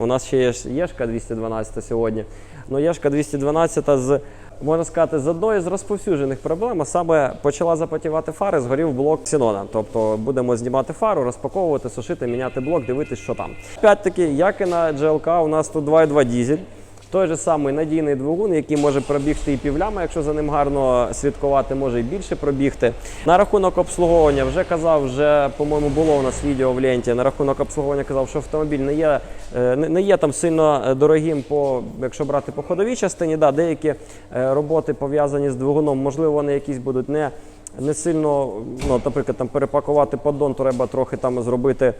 У нас ще є Єшка 212 сьогодні. Ну, Єшка 212 з, можна сказати, з одної з розповсюджених проблем, а саме почала запотівати фари, згорів блок Сінона. Тобто будемо знімати фару, розпаковувати, сушити, міняти блок, дивитись, що там. Опять-таки, як і на GLK, у нас тут 2.2 дізель. Той же самий надійний двигун, який може пробігти і півляма, якщо за ним гарно слідкувати, може і більше пробігти. На рахунок обслуговування вже казав, вже по-моєму було у нас відео в ленті. На рахунок обслуговування казав, що автомобіль не є, е, не є там сильно е, дорогим, по якщо брати по ходовій частині. Да, деякі е, роботи пов'язані з двигуном, можливо, вони якісь будуть не. Не сильно, ну, наприклад, там перепакувати поддон, треба трохи там зробити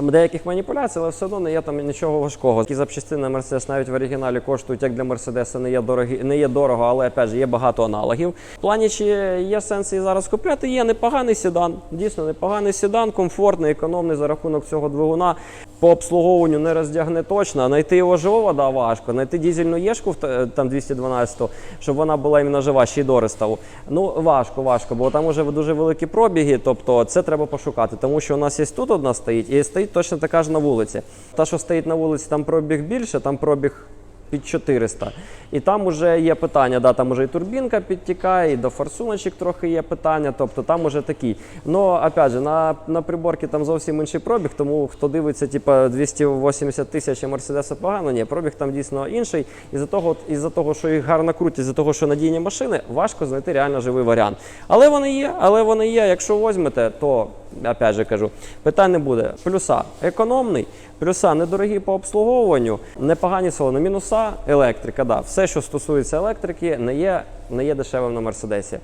деяких маніпуляцій, але все одно не є там нічого важкого. Такі запчастини Mercedes навіть в оригіналі коштують, як для Мерседеса, не є дорогі, не є дорого, але опять же, є багато аналогів. В плані, чи є сенс її зараз купляти, є непоганий седан. Дійсно, непоганий седан, комфортний, економний за рахунок цього двигуна. По обслуговуванню не роздягне точно. Знайти його живого да, важко. Знайти дізельну єшку та- там 212, щоб вона була іменно жива, ще й до реставу. Ну важко, важко, бо там уже дуже великі пробіги. Тобто це треба пошукати. Тому що у нас є тут одна стоїть, і стоїть точно така ж на вулиці. Та, що стоїть на вулиці, там пробіг більше, там пробіг під 400. І там вже є питання, да, там уже і турбінка підтікає, і до форсуночок трохи є питання, тобто там уже такі. Ну, опять же, на, на приборці там зовсім інший пробіг, тому хто дивиться, типа 280 тисяч Мерседеса погано, ні, пробіг там дійсно інший. І-за того, із-за того, що їх гарно крутять, з-за того, що надійні машини, важко знайти реально живий варіант. Але вони є, але вони є. Якщо візьмете, то опять же кажу, питань не буде. Плюса економний, плюса недорогі по обслуговуванню, непогані салони. Мінуса електрика. Да. Все, що стосується електрики, не є, не є дешевим на Мерседесі.